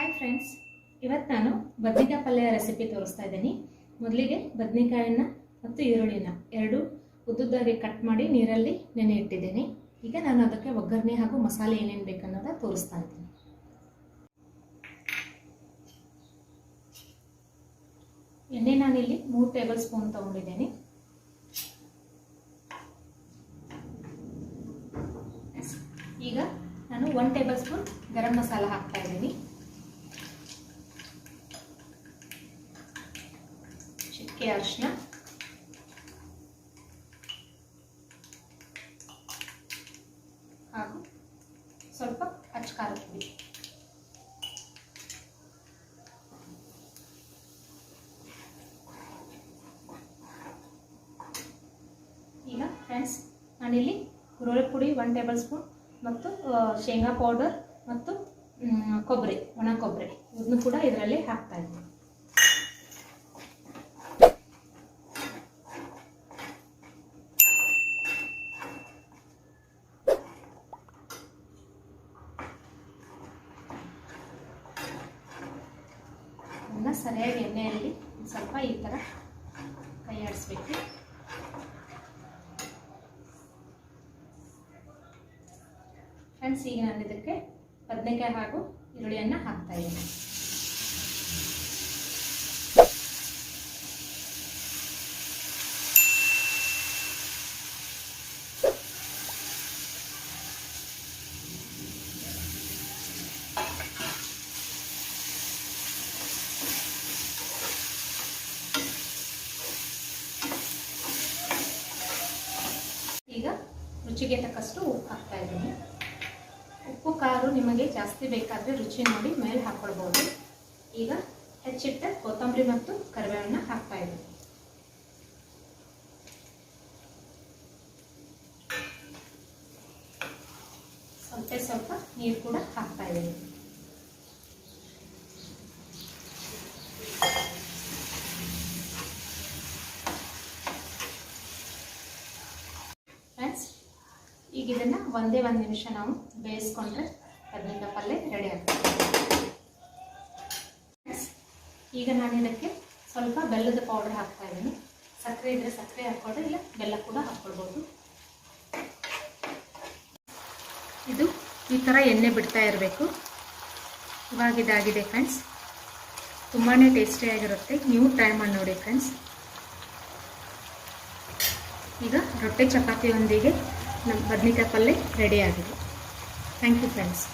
Hi friends ಇವತ್ತು ನಾನು ಬದ್ನಿಕಾಯಿ ಪಲ್ಯ ರೆಸಿಪಿ ತೋರಿಸ್ತಾ ಇದ್ದೀನಿ. ಮೊದಲಿಗೆ ಬದ್ನಿಕಾಯನ್ನ ಮತ್ತು ಈರುಳ್ಳಿನ ಎರಡು ಉದ್ದುದ್ದಾಗಿ ಕಟ್ ಮಾಡಿ ನೀರಲ್ಲಿ ನೆನೆ ಇಟ್ಟಿದ್ದೀನಿ. ಈಗ ನಾನು ಅದಕ್ಕೆ ಒಗ್ಗರಣೆ ಹಾಗೂ ಮಸಾಲೆ ಏನೇನು ಬೇಕನ್ನೋದ ತೋರಿಸ್ತಾ ಇದ್ದೀನಿ. ಎಣ್ಣೆ ನಾನಿಲ್ಲಿ ಮೂರು ಟೇಬಲ್ ಸ್ಪೂನ್ ತೊಗೊಂಡಿದ್ದೀನಿ. ಈಗ ನಾನು one tablespoon garam masala ಹಾಕ್ತಾ ಇದ್ದೀನಿ. ಅರಿಶಿನ ಹಾಗೂ ಸ್ವಲ್ಪ ಅಚ್ಚಕಾರ ಪುಡಿ. ಈಗ ಫ್ರೆಂಡ್ಸ್ ನಾನಿಲ್ಲಿ ಹುರುಳಿ ಪುಡಿ ಒನ್ ಟೇಬಲ್ ಸ್ಪೂನ್ ಮತ್ತು ಶೇಂಗಾ ಪೌಡರ್ ಮತ್ತು ಕೊಬ್ಬರಿ, ಒಣ ಕೊಬ್ಬರಿ. ಇದನ್ನು ಕೂಡ ಇದರಲ್ಲಿ ಹಾಕ್ತಾ ಇದ್ದೀನಿ. ಅದನ್ನ ಸರಿಯಾಗಿ ಎಣ್ಣೆಯಲ್ಲಿ ಸ್ವಲ್ಪ ಈ ಥರ ಕೈ ಆಡಿಸ್ಬೇಕು ಫ್ರೆಂಡ್ಸ್, ಈಗ ನಾನು ಇದಕ್ಕೆ ಬದನೆಕಾಯಿ ಹಾಗೂ ಈರುಳ್ಳಿಯನ್ನು ಹಾಕ್ತಾ ಇದ್ದೀನಿ ಈಗ ರುಚಿಗೆ ತಕ್ಕಷ್ಟು ಉಪ್ಪು ಹಾಕ್ತಾ ಇದ್ದೀನಿ. ಉಪ್ಪು, ಖಾರ ನಿಮಗೆ ಜಾಸ್ತಿ ಬೇಕಾದರೆ ರುಚಿ ನೋಡಿ ಮೇಲೆ ಹಾಕ್ಕೊಳ್ಬೋದು. ಈಗ ಹೆಚ್ಚಿಟ್ಟ ಕೊತ್ತಂಬರಿ ಮತ್ತು ಕರಿಬೇವನ್ನ ಹಾಕ್ತಾ ಇದ್ದೀನಿ. ಸ್ವಲ್ಪ ಸ್ವಲ್ಪ ನೀರು ಕೂಡ ಹಾಕ್ತಾ ಇದ್ದೀನಿ ಫ್ರೆಂಡ್ಸ್ ಈಗ ಇದನ್ನು ಒಂದೇ ಒಂದು ನಿಮಿಷ ನಾವು ಬೇಯಿಸ್ಕೊಂಡ್ರೆ ಅದರಿಂದ ಪಲ್ಯ ರೆಡಿ ಆಗ್ತದೆ ಈಗ ನಾನು ಇದಕ್ಕೆ ಸ್ವಲ್ಪ ಬೆಲ್ಲದ ಪೌಡರ್ ಹಾಕ್ತಾ ಇದ್ದೀನಿ. ಸಕ್ಕರೆ ಇದ್ರೆ ಸಕ್ಕರೆ ಹಾಕ್ಕೊಂಡ್ರೆ ಇಲ್ಲ ಬೆಲ್ಲ ಕೂಡ ಹಾಕ್ಕೊಳ್ಬೋದು. ಇದು ಈ ಥರ ಎಣ್ಣೆ ಬಿಡ್ತಾ ಇರಬೇಕು. ಇವಾಗ ಇದಾಗಿದೆ ಫ್ರೆಂಡ್ಸ್ ತುಂಬಾ ಟೇಸ್ಟಿಯಾಗಿರುತ್ತೆ ನೀವು ಟ್ರೈ ಮಾಡಿ ನೋಡಿ ಫ್ರೆಂಡ್ಸ್ ಈಗ ರೊಟ್ಟೆ ಚಪಾತಿಯೊಂದಿಗೆ ನಮ್ಮ ಬದ್ನಿಕಾಯಿ ಪಲ್ಯ ರೆಡಿ ಆಗಿದೆ. Thank you friends